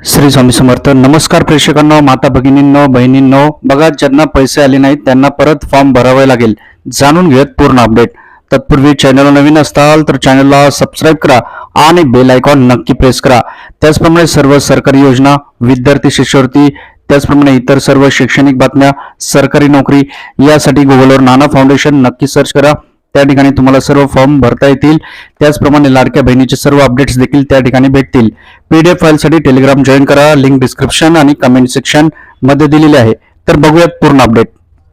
श्री स्वामी समर्थ नमस्कार प्रेक्षकांनो माता भगिनींनो बहिणींनो. बघा ज्यांना पैसे आले नाहीत त्यांना परत फॉर्म भरावे लागेल. जाणून घेत पूर्ण अपडेट. तत्पूर्वी चॅनल नवीन असताल तर चॅनलला सबस्क्राईब करा आणि बेल आयकॉन नक्की प्रेस करा. त्याचप्रमाणे सर्व सरकारी योजना विद्यार्थी शिष्यवृत्ती त्याचप्रमाणे इतर सर्व शैक्षणिक बातम्या सरकारी नोकरी यासाठी गुगलवर नाना फाउंडेशन नक्की सर्च करा. त्या ठिकाणी तुम्हाला सर्व फॉर्म भरता येतील. त्याचप्रमाणे लाडक्या बहिणीचे सर्व अपडेट्स देखील त्या ठिकाणी भेटतील. पीडीएफ फाईलसाठी टेलिग्राम जॉईन करा. लिंक डिस्क्रिप्शन आणि कमेंट सेक्शनमध्ये दिलेली आहे. तर बघूयात पूर्ण अपडेट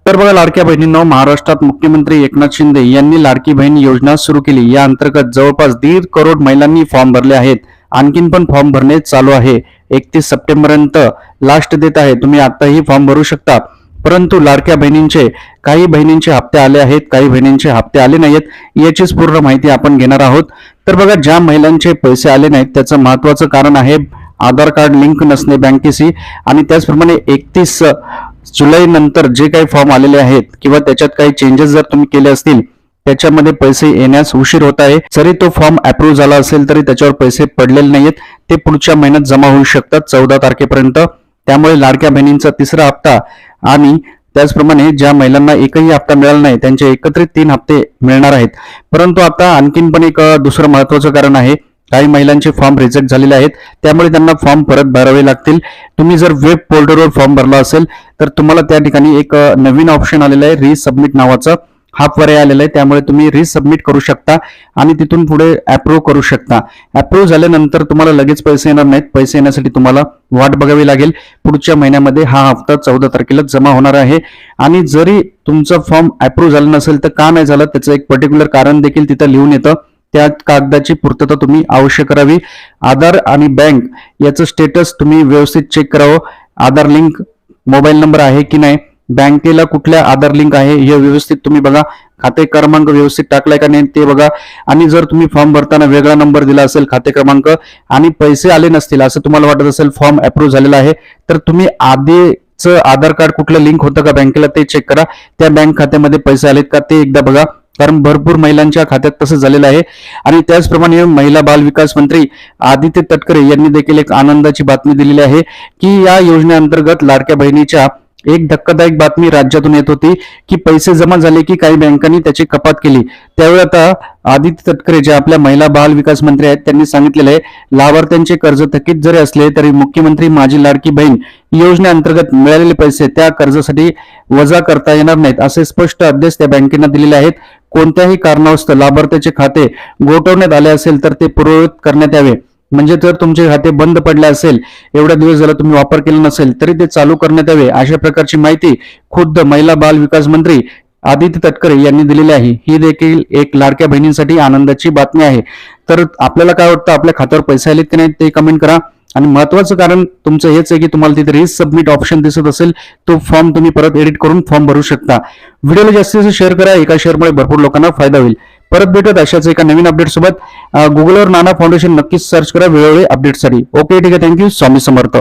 तर बघा लाडक्या बहिणींना महाराष्ट्रात मुख्यमंत्री एकनाथ शिंदे यांनी लाडकी बहीण योजना सुरू केली. या अंतर्गत जवळपास दीड करोड महिलांनी फॉर्म भरले आहेत. आणखीन पण फॉर्म भरणे चालू आहे. एकतीस सप्टेंबरपर्यंत लास्ट देत आहे. तुम्ही आताही फॉर्म भरू शकता. परंतु लाडक्या बहिणींचे काही बहिणींचे हप्ते आले आहेत काही बहिणींचे हप्ते आले नाहीत याचीच पूर्ण माहिती आपण घेणार आहोत. तर बघा ज्या महिलांचे पैसे आले नाहीत त्याचं महत्वाचं कारण आहे आधार कार्ड लिंक नसणे बँकेशी आणि त्याचप्रमाणे एकतीस जुलै नंतर जे काही फॉर्म आलेले आहेत किंवा त्याच्यात काही चेंजेस जर तुम्ही केले असतील त्याच्यामध्ये पैसे येण्यास उशीर होत आहे. जरी तो फॉर्म अप्रूव्ह झाला असेल तरी त्याच्यावर पैसे पडलेले नाहीत ते पुढच्या महिन्यात जमा होऊ शकतात चौदा तारखेपर्यंत. त्यामुळे लाडक्या बहिणींचा तिसरा हप्ता आणि त्याचप्रमाणे ज्या महिलांना एकही हप्ता मिळाला नाही त्यांचे एकत्रित तीन हप्ते मिळणार आहेत. परंतु आता आणखीन पण एक दुसरं महत्वाचं कारण आहे. काही महिलांचे फॉर्म रिजेक्ट झालेले आहेत. त्यामुळे त्यांना फॉर्म परत भरावे लागतील. तुम्ही जर वेब पोर्टलवर फॉर्म भरला असेल तर तुम्हाला त्या ठिकाणी एक नवीन ऑप्शन आलेलं आहे रिसबमिट नावाचं. हा पर्याय आलेला आहे. त्यामुळे तुम्ही रिसबमिट करू शकता आणि तिथून पुढे अप्रूव्ह करू शकता. अप्रूव्ह झाल्यानंतर तुम्हाला लगेच पैसे येणार नाहीत. पैसे येण्यासाठी तुम्हाला वाट बघावी लागेल. पुढच्या महिन्यामध्ये हा हप्ता चौदा तारखेला जमा होणार आहे. आणि जरी तुमचा फॉर्म अप्रूव्ह झाला नसेल तर का नाही झालं त्याचं एक पर्टिक्युलर कारण देखील तिथं लिहून येतं. त्या कागदाची पूर्तता तुम्ही अवश्य करावी. आधार आणि बँक याचं स्टेटस तुम्ही व्यवस्थित चेक करावं. आधार लिंक मोबाईल नंबर आहे की नाही बँकेला कुठल्या आधार लिंक आहे हे व्यवस्थित तुम्ही बघा. खाते क्रमांक व्यवस्थित टाकलाय का नाही ते बघा. आणि जर तुम्ही फॉर्म भरताना वेगळा नंबर दिला असेल खाते क्रमांक आणि पैसे आले नसतील असं तुम्हाला वाटत असेल फॉर्म अप्रूव्ह झालेला आहे तर तुम्ही आधीचं आधार कार्ड कुठलं लिंक होतं का बँकेला ते चेक करा. त्या बँक खात्यामध्ये पैसे आलेत का ते एकदा बघा. कारण भरपूर महिलांच्या खात्यात तसं झालेलं आहे. आणि त्याचप्रमाणे महिला बाल विकास मंत्री आदित्य तटकरे यांनी देखील एक आनंदाची बातमी दिलेली आहे की या योजनेअंतर्गत लाडक्या बहिणीच्या एक धक्कादायक बातमी राज्यातून येत होती की पैसे जमा झाले की काही बँकांनी त्याची कपात केली. त्यावेळी आता आदित्य तटकरे जे आपल्या महिला बाल विकास मंत्री आहेत त्यांनी सांगितलेलं आहे लाभार्थ्यांचे कर्ज थकीत जरी असले तरी मुख्यमंत्री माझी लाडकी बहीण योजनेअंतर्गत मिळालेले पैसे त्या कर्जासाठी वजा करता येणार नाहीत असे स्पष्ट आदेश त्या बँकेनं दिलेले आहेत. कोणत्याही कारणावस्त लाभार्थ्याचे खाते गोठवण्यात आले असेल तर ते पूर्ववत करण्यात यावे. म्हणजे जर तुमचे खाते बंद पडले असेल एवढ्या दिवस झाला तुम्ही वापर केला नसेल तरी ते चालू करण्यात यावे. अशा प्रकारची माहिती खुद्द महिला बाल विकास मंत्री आदित्य तटकरे यांनी दिलेली आहे. ही देखील एक लाडक्या बहिणींसाठी आनंदाची बातमी आहे. तर आपल्याला काय वाटतं? आपल्या खात्यावर पैसे आलेत की नाही ते कमेंट करा. आणि महत्वाचं कारण तुमचं हेच आहे की तुम्हाला तिथे रिस सबमिट ऑप्शन दिसत असेल तो फॉर्म तुम्ही परत एडिट करून फॉर्म भरू शकता. व्हिडिओला जास्तीत जास्त शेअर करा. एका शेअरमुळे भरपूर लोकांना फायदा होईल. परत भेटत अशाच एका नवीन अपडेट सोबत गुगलवर नाना फाउंडेशन नक्कीच सर्च करा वेळोवेळी अपडेटसाठी ओके ठीक आहे. Thank you Swami Samarth.